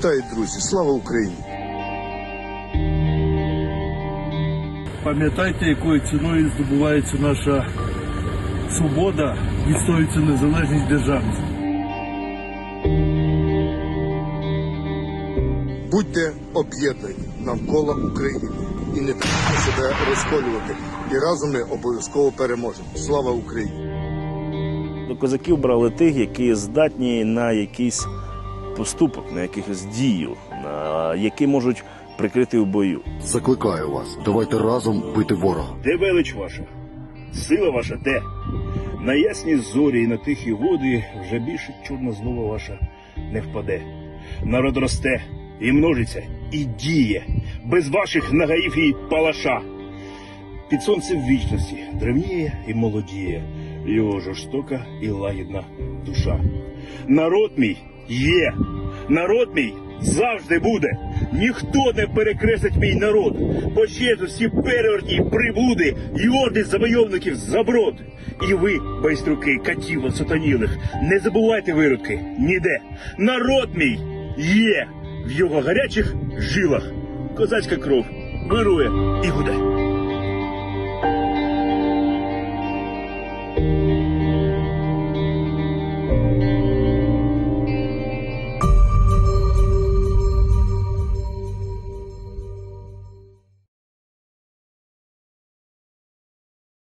Вітаю, друзі! Слава Україні! Пам'ятайте, якою ціною здобувається наша свобода, відстоюється незалежність державність. Будьте об'єднані навколо України і не треба себе розколювати. І разом ми обов'язково переможемо. Слава Україні! До козаків брали тих, які здатні на якийсь поступок, на якихось дію, які можуть прикрити в бою. Закликаю вас, давайте разом бити ворога. Де велич ваша? Сила ваша де? На ясні зорі і на тихі води вже більше чорна злова ваша не впаде. Народ росте і множиться, і діє, без ваших нагаїв і палаша. Під сонцем вічності древніє і молодіє, його жорстока і лагідна душа. Народ мій є, народ мій завжди буде. Ніхто не перекреслить мій народ, пощезуть всі перевертні приблуди і орди завойовників заброд. І ви, байструки, катів сатанілих, не забувайте виродки ніде. Народ мій є в його гарячих жилах. Козацька кров вирує і гуде.